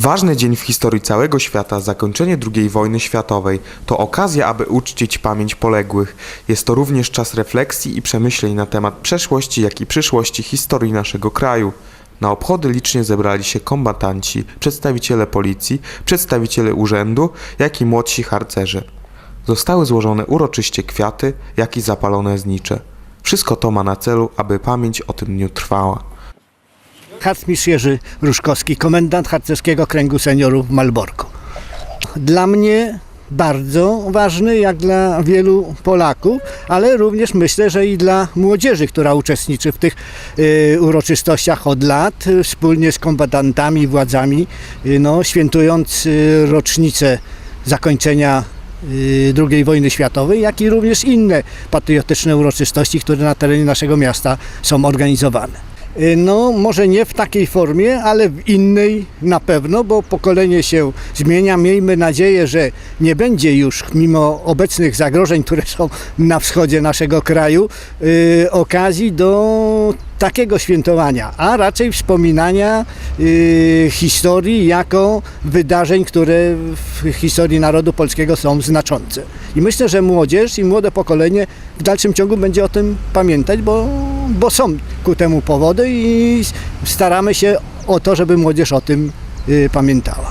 Ważny dzień w historii całego świata, zakończenie II wojny światowej, to okazja, aby uczcić pamięć poległych. Jest to również czas refleksji i przemyśleń na temat przeszłości, jak i przyszłości historii naszego kraju. Na obchody licznie zebrali się kombatanci, przedstawiciele policji, przedstawiciele urzędu, jak i młodsi harcerze. Zostały złożone uroczyście kwiaty, jak i zapalone znicze. Wszystko to ma na celu, aby pamięć o tym dniu trwała. Harcmistrz Jerzy Różkowski, komendant harcerskiego kręgu seniorów w Malborku. Dla mnie bardzo ważny, jak dla wielu Polaków, ale również myślę, że i dla młodzieży, która uczestniczy w tych y, uroczystościach od lat, y, wspólnie z kombatantami, władzami, y, no, świętując y, rocznicę zakończenia y, II wojny światowej, jak i również inne patriotyczne uroczystości, które na terenie naszego miasta są organizowane. Y, No, może nie w takiej formie, ale w innej na pewno, bo pokolenie się zmienia. Miejmy nadzieję, że nie będzie już, mimo obecnych zagrożeń, które są na wschodzie naszego kraju, y, okazji do takiego świętowania, a raczej wspominania y, historii jako wydarzeń, które w historii narodu polskiego są znaczące. I myślę, że młodzież i młode pokolenie w dalszym ciągu będzie o tym pamiętać, bo, bo są ku temu powody i staramy się o to, żeby młodzież o tym y, pamiętała.